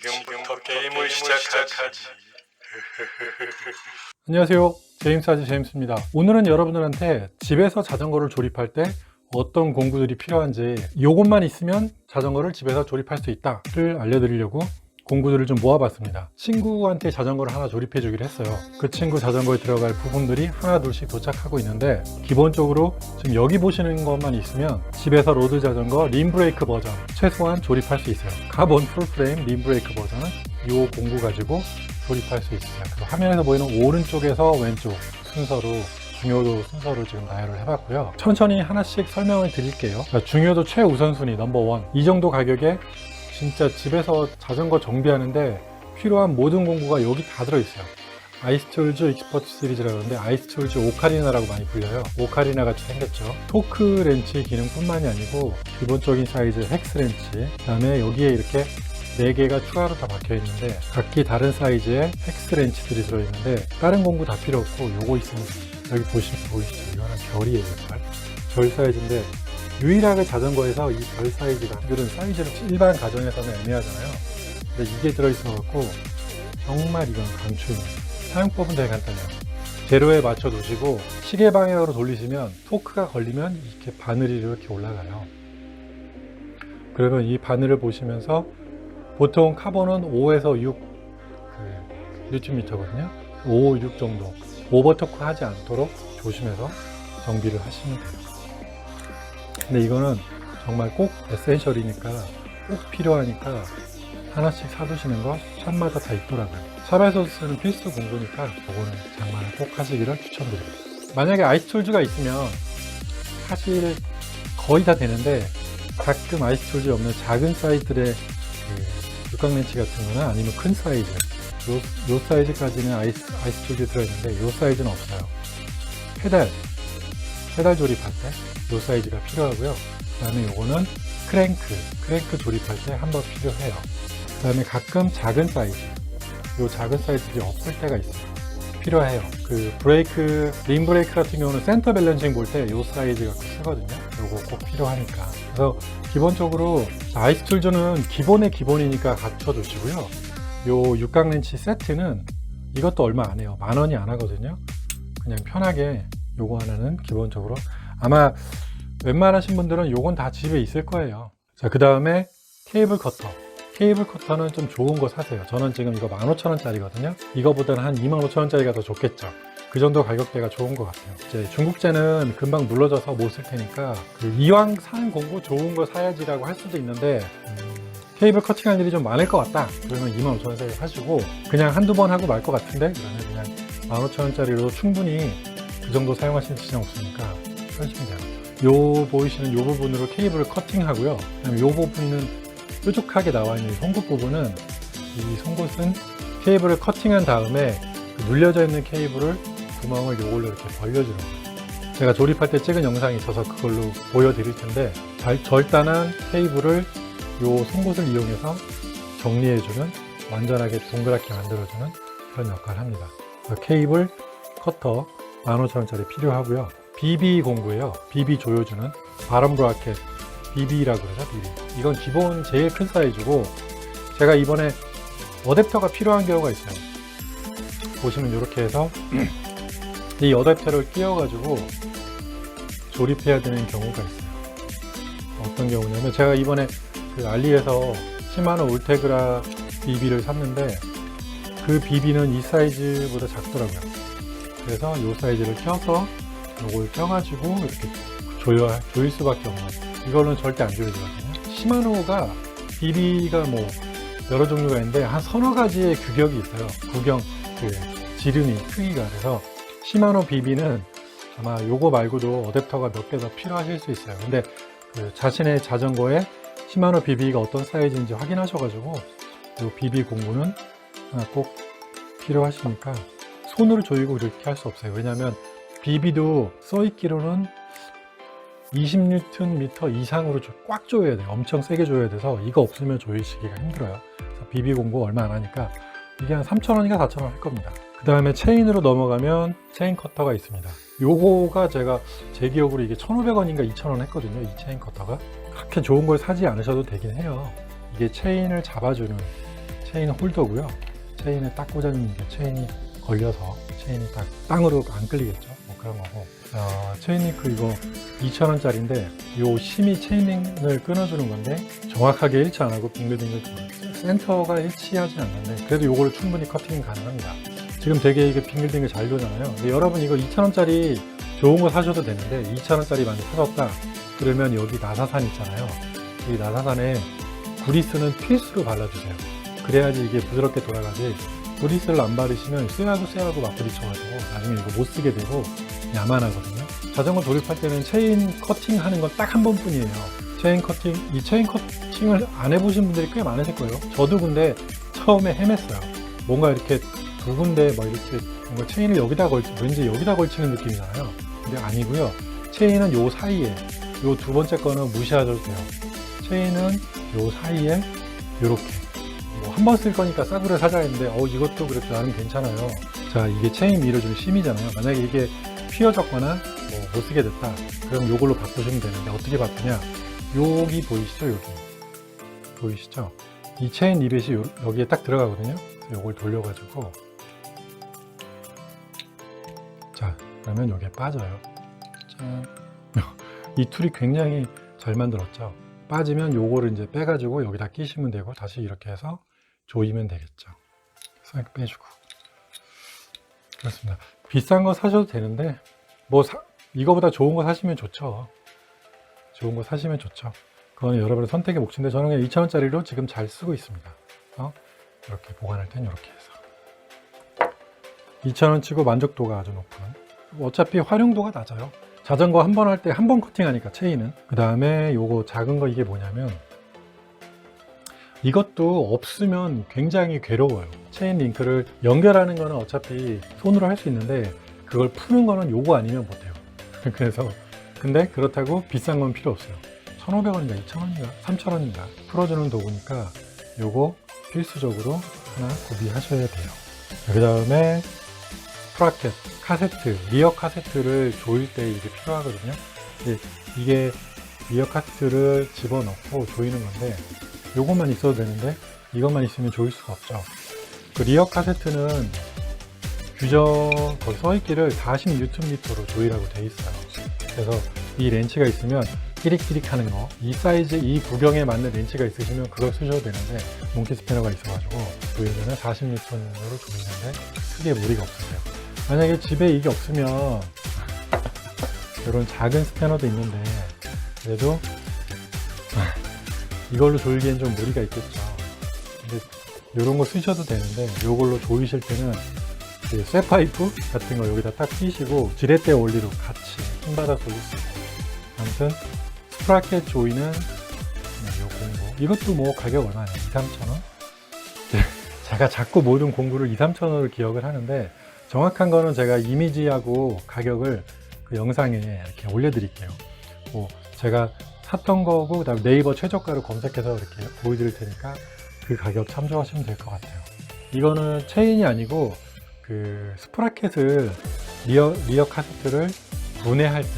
지금부터 게임을 시작하지. 안녕하세요. 제임스 아지 제임스입니다. 오늘은 여러분들한테 집에서 자전거를 조립할 때 어떤 공구들이 필요한지 이것만 있으면 자전거를 집에서 조립할 수 있다를 알려드리려고 공구들을 좀 모아봤습니다. 친구한테 자전거를 하나 조립해 주기로 했어요. 그 친구 자전거에 들어갈 부품들이 하나 둘씩 도착하고 있는데 기본적으로 지금 여기 보시는 것만 있으면 집에서 로드 자전거 림브레이크 버전 최소한 조립할 수 있어요. 카본 풀프레임 림브레이크 버전은 이 공구 가지고 조립할 수 있습니다. 그 화면에서 보이는 오른쪽에서 왼쪽 순서로 중요도 순서로 지금 나열을 해봤고요. 천천히 하나씩 설명을 드릴게요. 자, 중요도 최우선순위 넘버원. 이 정도 가격에 진짜 집에서 자전거 정비하는데 필요한 모든 공구가 여기 다 들어있어요. 아이스툴즈 익스퍼트 시리즈라고 하는데 아이스툴즈 오카리나라고 많이 불려요. 오카리나 같이 생겼죠. 토크 렌치 기능뿐만이 아니고 기본적인 사이즈 헥스 렌치 그 다음에 여기에 이렇게 4개가 추가로 다 박혀 있는데 각기 다른 사이즈의 헥스 렌치들이 들어있는데 다른 공구 다 필요 없고 요거 있으면 여기 보시면 보이시죠? 이거는 별이에요 별. 별 사이즈인데 유일하게 자전거에서 이 별 사이즈가 이런 사이즈는 일반 가정에서는 애매하잖아요. 근데 이게 들어있어갖고 정말 이건 강추입니다. 사용법은 되게 간단해요. 제로에 맞춰 두시고 시계 방향으로 돌리시면 토크가 걸리면 이렇게 바늘이 이렇게 올라가요. 그러면 이 바늘을 보시면서 보통 카본은 5에서 6 그, 뉴턴미터거든요. 5, 6 정도. 오버토크 하지 않도록 조심해서 정비를 하시면 돼요. 근데 이거는 정말 꼭 에센셜이니까 꼭 필요하니까 하나씩 사두시는 거 샵마다 다 있더라고요. 샵에서 쓰는 필수 공구니까 이거는 장만을 꼭 하시기를 추천드립니다. 만약에 아이스툴즈가 있으면 사실 거의 다 되는데 가끔 아이스툴즈 없는 작은 사이즈들의 그 육각렌치 같은 거나 아니면 큰 사이즈 요, 요 사이즈까지는 아이스, 아이스툴즈 들어있는데 요 사이즈는 없어요. 페달 페달 조립할 때 요 사이즈가 필요하고요. 그 다음에 요거는 크랭크 크랭크 조립할 때 한 번 필요해요. 그 다음에 가끔 작은 사이즈 요 작은 사이즈들이 없을 때가 있어요. 필요해요. 그 브레이크, 림 브레이크 같은 경우는 센터 밸런싱 볼 때 요 사이즈 갖고 쓰거든요. 요거 꼭 필요하니까. 그래서 기본적으로 아이스 툴즈는 기본의 기본이니까 갖춰 두시고요. 요 육각 렌치 세트는 이것도 얼마 안 해요. 만 원이 안 하거든요. 그냥 편하게 요거 하나는 기본적으로 아마 웬만하신 분들은 요건 다 집에 있을 거예요. 자, 그 다음에 케이블 커터. 케이블 커터는 좀 좋은 거 사세요. 저는 지금 이거 15,000원짜리거든요. 이거보다는 한 25,000원짜리가 더 좋겠죠. 그 정도 가격대가 좋은 것 같아요. 이제 중국제는 금방 눌러져서 못 쓸 테니까 그 이왕 사는 공구 좋은 거 사야지라고 할 수도 있는데 음, 케이블 커팅할 일이 좀 많을 것 같다. 그러면 25,000원짜리 사시고 그냥 한두 번 하고 말 것 같은데 그러면 그냥 15,000원짜리로 충분히 그 정도 사용하시는 지장 없으니까 하시면 돼요. 요 보이시는 요 부분으로 케이블을 커팅하고요. 그다음에 요 부분은 뾰족하게 나와 있는 이 송곳 부분은 이 송곳은 케이블을 커팅한 다음에 그 눌려져 있는 케이블을 구멍을 요걸로 이렇게 벌려주는 거예요. 제가 조립할 때 찍은 영상이 있어서 그걸로 보여드릴 텐데 잘 절단한 케이블을 요 송곳을 이용해서 정리해주는 완전하게 동그랗게 만들어주는 그런 역할을 합니다. 케이블 커터 15,000원짜리 필요하고요. BB 공구예요. BB 조여주는 바람 브라켓 BB라고 그러죠. BB. 이건 기본 제일 큰 사이즈고 제가 이번에 어댑터가 필요한 경우가 있어요. 보시면 이렇게 해서 이 어댑터를 끼워가지고 조립해야 되는 경우가 있어요. 어떤 경우냐면 제가 이번에 그 알리에서 시마노 울테그라 BB를 샀는데 그 BB는 이 사이즈보다 작더라고요. 그래서 이 사이즈를 껴서 이걸 껴가지고 이렇게 조여, 조일 수밖에 없는 이거는 절대 안 조여지거든요. 시마노가 BB가 뭐 여러 종류가 있는데 한 서너 가지의 규격이 있어요. 구경 그 지름이 크기가 그래서 시마노 BB는 아마 요거 말고도 어댑터가 몇 개 더 필요하실 수 있어요. 근데 그 자신의 자전거에 시마노 BB가 어떤 사이즈인지 확인하셔가지고 요 BB 공구는 하나 꼭 필요하시니까 손으로 조이고 이렇게 할 수 없어요. 왜냐하면 BB도 써있기로는 20N 미터 이상으로 조- 꽉 조여야 돼요. 엄청 세게 조여야 돼서 이거 없으면 조이시기가 힘들어요. BB 공구 얼마 안 하니까 이게 한 3,000원인가 4,000원 할 겁니다. 그 다음에 체인으로 넘어가면 체인 커터가 있습니다. 요거가 제가 제 기억으로 이게 1,500원인가 2,000원 했거든요. 이 체인 커터가. 그렇게 좋은 걸 사지 않으셔도 되긴 해요. 이게 체인을 잡아주는 체인 홀더고요. 체인에 딱 꽂아주는 게 체인이 걸려서 체인이 딱 땅으로 안 끌리겠죠. 뭐 그런 거고. 어, 체인링크 이거 2,000원짜리인데 요 심이 체인링을 끊어주는 건데 정확하게 일치 안 하고 빙글빙글 돌아요. 센터가 일치하지 않는데 그래도 요거를 충분히 커팅 가능합니다. 지금 되게 이게 빙글빙글 잘 도잖아요. 근데 여러분 이거 2,000원짜리 좋은 거 사셔도 되는데 2,000원짜리 많이 사셨다 그러면 여기 나사산 있잖아요. 이 나사산에 구리스는 필수로 발라주세요. 그래야지 이게 부드럽게 돌아가지. 구리스를 안 바르시면 쇠하고 쇠하고 막 부딪혀가지고 나중에 이거 못 쓰게 되고 야만하거든요. 자전거 조립할 때는 체인 커팅 하는 건 딱 한 번뿐이에요. 체인 커팅, 이 체인 커팅을 안 해보신 분들이 꽤 많으실 거예요. 저도 근데 처음에 헤맸어요. 뭔가 이렇게 두 군데 막 이렇게 뭔가 체인을 여기다 걸치, 왠지 여기다 걸치는 느낌이잖아요. 근데 아니고요. 체인은 요 사이에, 요 두 번째 거는 무시하셔도 돼요. 체인은 요 사이에 요렇게 뭐 한 번 쓸 거니까 싸구려 사자 했는데 어 이것도 그래도 나름 괜찮아요. 자 이게 체인 밀어줄 심이잖아요. 만약에 이게 휘어졌거나 뭐 못 쓰게 됐다. 그럼 요걸로 바꾸시면 되는데 어떻게 바꾸냐? 여기 보이시죠? 여기. 보이시죠? 이 체인 리벳이 요- 여기에 딱 들어가거든요. 요걸 돌려 가지고. 자 그러면 요게 빠져요. 짠이 툴이 굉장히 잘 만들었죠? 빠지면 요거를 이제 빼가지고 여기다 끼시면 되고 다시 이렇게 해서 조이면 되겠죠. 그래서 빼주고 그렇습니다. 비싼 거 사셔도 되는데 뭐 사- 이거보다 좋은 거 사시면 좋죠. 좋은 거 사시면 좋죠. 그건 여러분의 선택의 몫인데 저는 그냥 2,000원짜리로 지금 잘 쓰고 있습니다. 어? 이렇게 보관할 땐 이렇게 해서 2,000원 치고 만족도가 아주 높은 어차피 활용도가 낮아요. 자전거 한 번 할 때 한 번 커팅하니까 체인은 그 다음에 요거 작은 거 이게 뭐냐면 이것도 없으면 굉장히 괴로워요. 체인 링크를 연결하는 거는 어차피 손으로 할 수 있는데 그걸 푸는 거는 요거 아니면 못해요. 그래서 근데 그렇다고 비싼 건 필요 없어요. 1,500원인가 2,000원인가 3,000원인가 풀어주는 도구니까 요거 필수적으로 하나 구비하셔야 돼요. 그 다음에 프라켓, 카세트, 리어 카세트를 조일 때 이게 필요하거든요. 이게 리어 카세트를 집어넣고 조이는 건데 요것만 있어도 되는데 이것만 있으면 조일 수가 없죠. 그 리어 카세트는 규정 거기 써있기를 40Nm로 조이라고 돼 있어요. 그래서 이 렌치가 있으면 끼릭끼릭 하는 거, 이 사이즈, 이 구경에 맞는 렌치가 있으시면 그걸 쓰셔도 되는데 몽키 스패너가 있어가지고 조이면은 40N으로 조이는데 크게 무리가 없으세요. 만약에 집에 이게 없으면 이런 작은 스패너도 있는데 그래도 이걸로 조이기엔 좀 무리가 있겠죠. 이런 거 쓰셔도 되는데 이걸로 조이실 때는 그 쇠파이프 같은 거 여기다 딱 끼시고 지렛대 원리로 같이 힘받아 돌릴 수 있고 아무튼 스프라켓 조이는 요 공구 이것도 뭐 가격 얼마냐 2, 3천 원? 제가 자꾸 모든 공구를 2, 3천 원을 기억을 하는데 정확한 거는 제가 이미지하고 가격을 그 영상에 이렇게 올려드릴게요. 뭐 제가 샀던 거고 그다음에 네이버 최저가로 검색해서 이렇게 보여드릴 테니까 그 가격 참조하시면 될 것 같아요. 이거는 체인이 아니고 그 스프라켓을 리어 리어 카세트를 분해할 때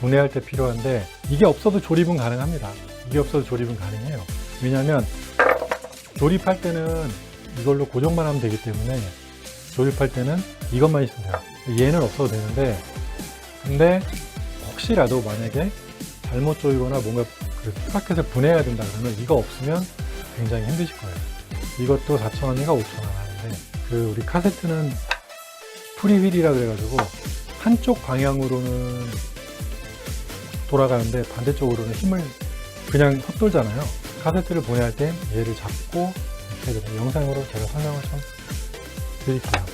분해할 때 필요한데 이게 없어도 조립은 가능합니다. 이게 없어도 조립은 가능해요. 왜냐하면 조립할 때는 이걸로 고정만 하면 되기 때문에 조립할 때는 이것만 있으면 돼요. 얘는 없어도 되는데, 근데 혹시라도 만약에 잘못 조이거나 뭔가 그 스파켓을 분해해야 된다 그러면 이거 없으면 굉장히 힘드실 거예요. 이것도 4,000원인가 5,000원 하는데, 그 우리 카세트는 프리휠이라 그래가지고 한쪽 방향으로는 돌아가는데 반대쪽으로는 힘을 그냥 헛돌잖아요. 카세트를 분해할 때 얘를 잡고 이렇게 돼요. 영상으로 제가 설명을 좀 드릴게요.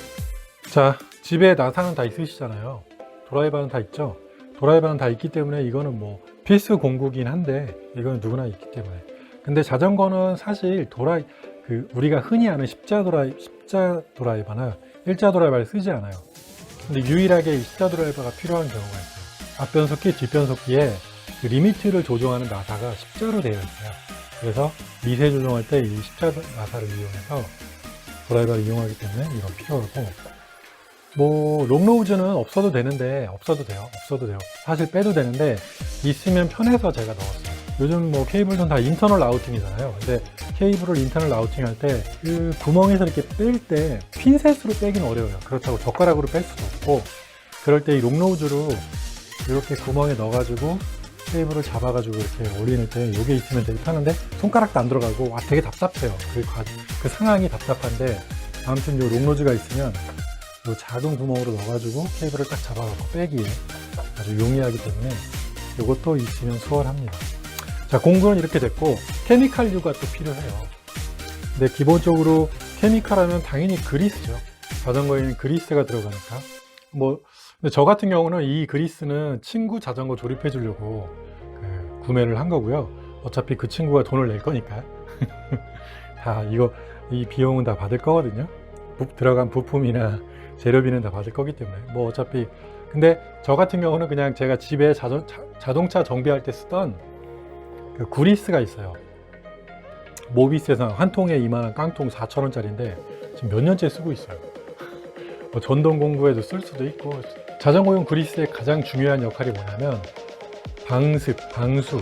자, 집에 나사는 다 있으시잖아요. 드라이버는 다 있죠? 드라이버는 다 있기 때문에 이거는 뭐 필수 공구긴 한데 이거는 누구나 있기 때문에. 근데 자전거는 사실 도라이 그 우리가 흔히 아는 십자 드라이 십자 드라이버나 일자 드라이버를 쓰지 않아요. 근데 유일하게 이 십자 드라이버가 필요한 경우가 있어요. 앞변속기, 뒷변속기에 그 리미트를 조정하는 나사가 십자로 되어 있어요. 그래서 미세 조정할 때 이 십자 나사를 이용해서 드라이버를 이용하기 때문에 이건 필요하고 뭐 롱로우즈는 없어도 되는데 없어도 돼요 없어도 돼요 사실 빼도 되는데 있으면 편해서 제가 넣었어요 요즘 뭐 케이블은 다 인터널 라우팅이잖아요. 근데 케이블을 인터널 라우팅 할 때 그 구멍에서 이렇게 뺄 때 핀셋으로 빼기는 어려워요. 그렇다고 젓가락으로 뺄 수도 없고 그럴 때 이 롱노즈로 이렇게 구멍에 넣어가지고 케이블을 잡아가지고 이렇게 올리는 때 이게 있으면 되게 편한데 손가락도 안 들어가고 아 되게 답답해요. 그, 과- 그 상황이 답답한데 아무튼 이 롱노즈가 있으면 이 작은 구멍으로 넣어가지고 케이블을 딱 잡아갖고 빼기에 아주 용이하기 때문에 이것도 있으면 수월합니다. 자, 공구는 이렇게 됐고, 케미칼류가 또 필요해요. 근데 기본적으로 케미칼 하면 당연히 그리스죠. 자전거에는 그리스가 들어가니까. 뭐, 저 같은 경우는 이 그리스는 친구 자전거 조립해 주려고 그 구매를 한 거고요. 어차피 그 친구가 돈을 낼 거니까. 다 이거, 이 비용은 다 받을 거거든요. 부- 들어간 부품이나 재료비는 다 받을 거기 때문에. 뭐 어차피. 근데 저 같은 경우는 그냥 제가 집에 자전, 자, 자동차 정비할 때 쓰던 그 구리스가 있어요. 모비스에서 한 통에 이만한 깡통 4,000원짜리인데 지금 몇 년째 쓰고 있어요. 뭐 전동 공구에도 쓸 수도 있고 자전거용 그리스의 가장 중요한 역할이 뭐냐면 방습, 방수,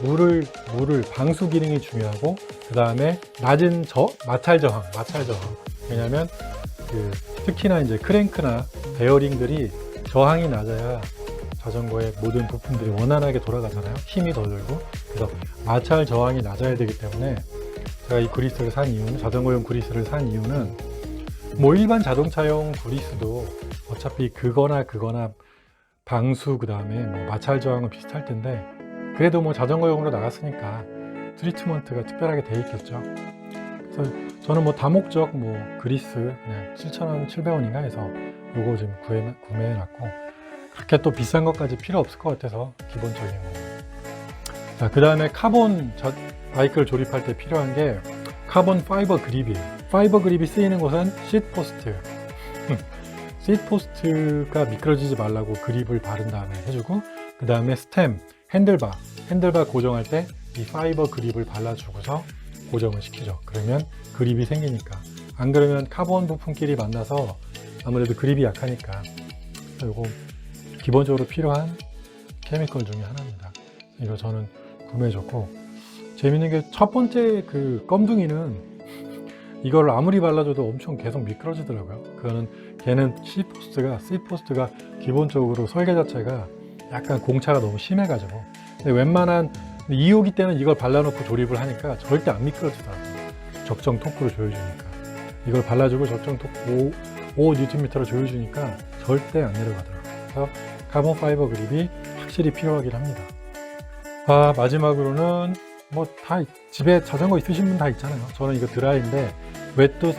물을 물을 방수 기능이 중요하고 그 다음에 낮은 저 마찰 저항, 마찰 저항. 왜냐하면 그 특히나 이제 크랭크나 베어링들이 저항이 낮아야 자전거의 모든 부품들이 원활하게 돌아가잖아요. 힘이 덜 들고. 그래서 마찰 저항이 낮아야 되기 때문에 제가 이 그리스를 산 이유는 자전거용 그리스를 산 이유는 뭐 일반 자동차용 그리스도 어차피 그거나 그거나 방수 그 다음에 뭐 마찰 저항은 비슷할 텐데 그래도 뭐 자전거용으로 나갔으니까 트리트먼트가 특별하게 돼 있겠죠. 저는 뭐 다목적 뭐 그리스 그냥 7,000원, 700원인가 해서 요거 지금 구해, 구매해놨고 그렇게 또 비싼 것까지 필요 없을 것 같아서 기본적인 거. 자, 그 다음에 카본 자, 바이크를 조립할 때 필요한 게 카본 파이버 그립이에요. 파이버 그립이 쓰이는 곳은 시트 포스트. 시트 포스트가 미끄러지지 말라고 그립을 바른 다음에 해주고 그 다음에 스템, 핸들바, 핸들바 고정할 때 이 파이버 그립을 발라주고서 고정을 시키죠. 그러면 그립이 생기니까. 안 그러면 카본 부품끼리 만나서 아무래도 그립이 약하니까. 그리고 기본적으로 필요한 케미컬 중에 하나입니다. 이거 저는 구매해 줬고 재밌는 게 첫 번째 그 껌둥이는 이걸 아무리 발라줘도 엄청 계속 미끄러지더라고요. 그거는 걔는 C 포스트가 C 포스트가 기본적으로 설계 자체가 약간 공차가 너무 심해가지고 웬만한 2호기 때는 이걸 발라놓고 조립을 하니까 절대 안 미끄러지더라고요. 적정 토크로 조여주니까 이걸 발라주고 적정 토크 5, 5 뉴턴미터로 조여주니까 절대 안 내려가더라고요. 그래서 카본 파이버 그립이 확실히 필요하긴 합니다. 아, 마지막으로는 뭐 다 집에 자전거 있으신 분 다 있잖아요. 저는 이거 드라이인데 웻도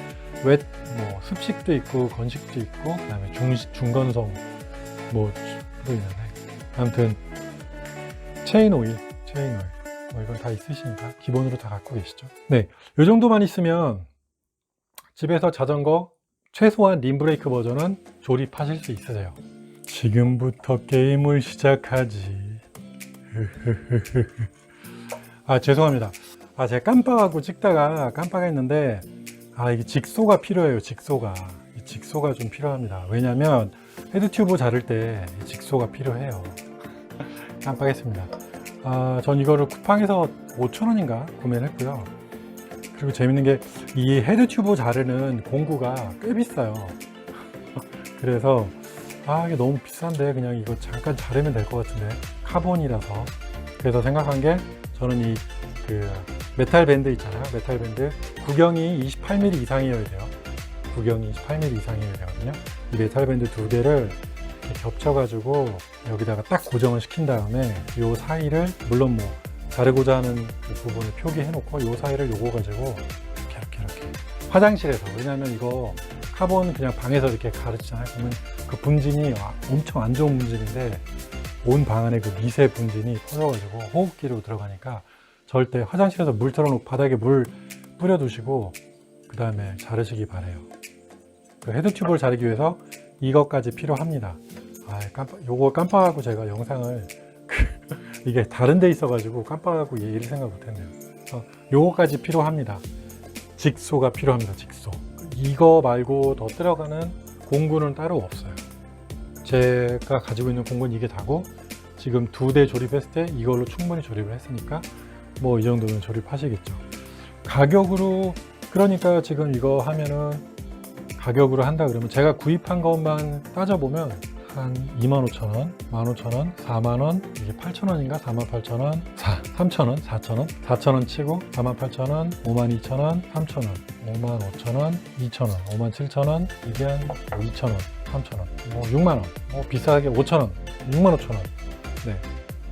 웻, 뭐 습식도 있고 건식도 있고 그다음에 중 중건성 뭐도 있는데 아무튼 체인 오일, 체인 오일 뭐 이건 다 있으시니까 기본으로 다 갖고 계시죠. 네, 이 정도만 있으면 집에서 자전거 최소한 림브레이크 버전은 조립하실 수 있으세요. 지금부터 게임을 시작하지. 아 죄송합니다. 아 제가 깜빡하고 찍다가 깜빡했는데 아 이게 직소가 필요해요. 직소가 이 직소가 좀 필요합니다. 왜냐하면 헤드튜브 자를 때이 직소가 필요해요. 깜빡했습니다. 아, 전 이거를 쿠팡에서 5,000원인가 구매를 했고요. 그리고 재밌는 게 이 헤드 튜브 자르는 공구가 꽤 비싸요. 그래서 아 이게 너무 비싼데 그냥 이거 잠깐 자르면 될 것 같은데. 카본이라서. 그래서 생각한 게 저는 이 그 메탈 밴드 있잖아요. 메탈 밴드. 구경이 28mm 이상이어야 돼요. 구경이 28mm 이상이어야 되거든요. 이 메탈 밴드 두 개를 겹쳐가지고 여기다가 딱 고정을 시킨 다음에 이 사이를 물론 뭐 자르고자 하는 그 부분을 표기해 놓고 이 사이를 요거 가지고 이렇게 이렇게 이렇게 화장실에서. 왜냐하면 이거 카본 그냥 방에서 이렇게 가르치잖아요. 그러면 그 분진이 와- 엄청 안 좋은 분진인데 온 방 안에 그 미세 분진이 퍼져가지고 호흡기로 들어가니까 절대 화장실에서 물 틀어놓고 바닥에 물 뿌려두시고 그 다음에 자르시기 바래요. 그 헤드 튜브를 자르기 위해서 이것까지 필요합니다. 아 깜빡 요거 깜빡하고 제가 영상을 이게 다른 데 있어 가지고 깜빡하고 얘를 생각 못 했네요. 그래서 요거까지 필요합니다. 직소가 필요합니다 직소. 이거 말고 더 들어가는 공구는 따로 없어요. 제가 가지고 있는 공구는 이게 다고 지금 두 대 조립했을 때 이걸로 충분히 조립을 했으니까 뭐 이 정도면 조립하시겠죠. 가격으로 그러니까 지금 이거 하면은 가격으로 한다 그러면 제가 구입한 것만 따져보면 한 25,000원, 15,000원, 4만원, 이게 8,000원인가? 48,000원, 4, 3,000원, 4,000원, 4,000원 치고 48,000원, 52,000원, 3,000원, 55,000원, 2,000원, 57,000원, 이게 한 2,000원, 3,000원, 뭐 6만원, 뭐 비싸게 5,000원, 6만 5천원. 네.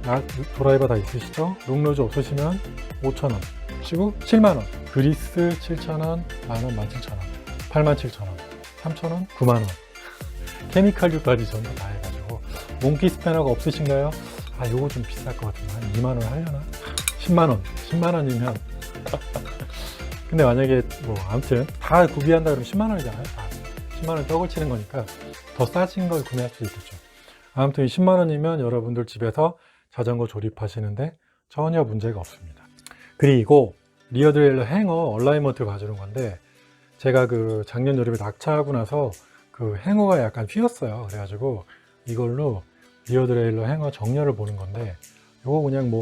나, 드라이버 다 있으시죠? 롱로즈 없으시면 5,000원. 치고 7만원. 그리스 7,000원, 만원, 17,000원. 87,000원. 3,000원, 9만원. 케미칼류까지 전부 다 해가지고. 몽키 스패너가 없으신가요? 아, 요거 좀 비쌀 것 같은데. 한 2만원 하려나? 10만원. 10만원이면. 근데 만약에 뭐, 아무튼 다 구비한다 그러면 10만원이잖아요. 다. 10만원 떡을 치는 거니까 더 싸진 걸 구매할 수 있겠죠. 아무튼 10만 원이면 여러분들 집에서 자전거 조립하시는데 전혀 문제가 없습니다. 그리고 리어드레일러 행어 얼라이먼트를 봐주는 건데 제가 그 작년 여름에 낙차하고 나서 그 행어가 약간 휘었어요. 그래가지고 이걸로 리어드레일러 행어 정렬을 보는 건데 이거 그냥 뭐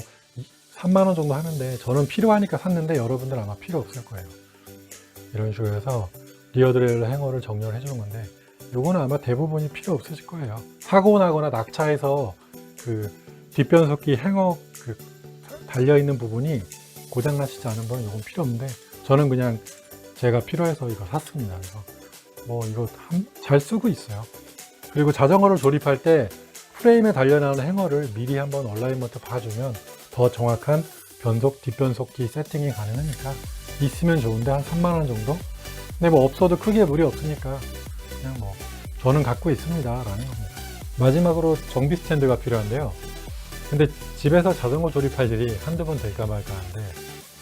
3만 원 정도 하는데 저는 필요하니까 샀는데 여러분들 아마 필요 없을 거예요. 이런 식으로 해서 리어드레일러 행어를 정렬해 주는 건데 요거는 아마 대부분이 필요 없으실 거예요. 사고 나거나 낙차해서 그 뒷변속기 행어 그 달려 있는 부분이 고장 나시지 않은 분은 요건 필요 없는데 저는 그냥 제가 필요해서 이거 샀습니다. 그래서 뭐 이거 한- 잘 쓰고 있어요. 그리고 자전거를 조립할 때 프레임에 달려 나오는 행어를 미리 한번 얼라이먼트 봐주면 더 정확한 변속 뒷변속기 세팅이 가능하니까 있으면 좋은데 한 3만 원 정도? 근데 뭐 없어도 크게 무리 없으니까 그냥 뭐 저는 갖고 있습니다 라는 겁니다 마지막으로 정비 스탠드가 필요한데요 근데 집에서 자전거 조립할 일이 한두 번 될까 말까 하는데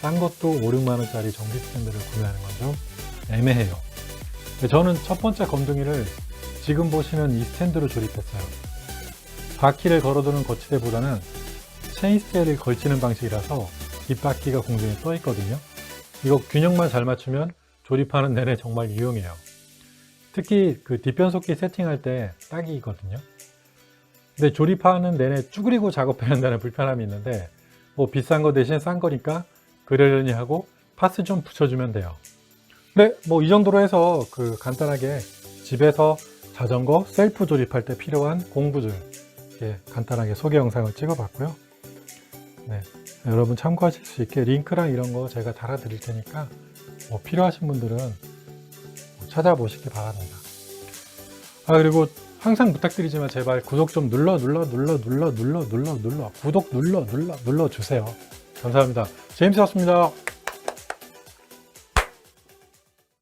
싼 것도 5, 6만 원짜리 정비 스탠드를 구매하는 건 좀 애매해요. 저는 첫 번째 검둥이를 지금 보시는 이 스탠드로 조립했어요. 바퀴를 걸어두는 거치대보다는 체인 스테이를 걸치는 방식이라서 뒷바퀴가 공중에 떠 있거든요. 이거 균형만 잘 맞추면 조립하는 내내 정말 유용해요. 특히 그 뒷변속기 세팅할 때 딱이거든요. 근데 조립하는 내내 쭈그리고 작업하는 데는 불편함이 있는데 뭐 비싼 거 대신 싼 거니까 그러려니 하고 파스 좀 붙여주면 돼요. 네, 뭐 이 정도로 해서 그 간단하게 집에서 자전거 셀프 조립할 때 필요한 공부들 이렇게 간단하게 소개 영상을 찍어봤고요. 네, 여러분 참고하실 수 있게 링크랑 이런 거 제가 달아드릴 테니까 뭐 필요하신 분들은 찾아보시기 바랍니다. 아 그리고 항상 부탁드리지만 제발 구독 좀 눌러 눌러 눌러 눌러 눌러 눌러 눌러 구독 눌러 눌러 눌러 주세요. 감사합니다. 제임스였습니다.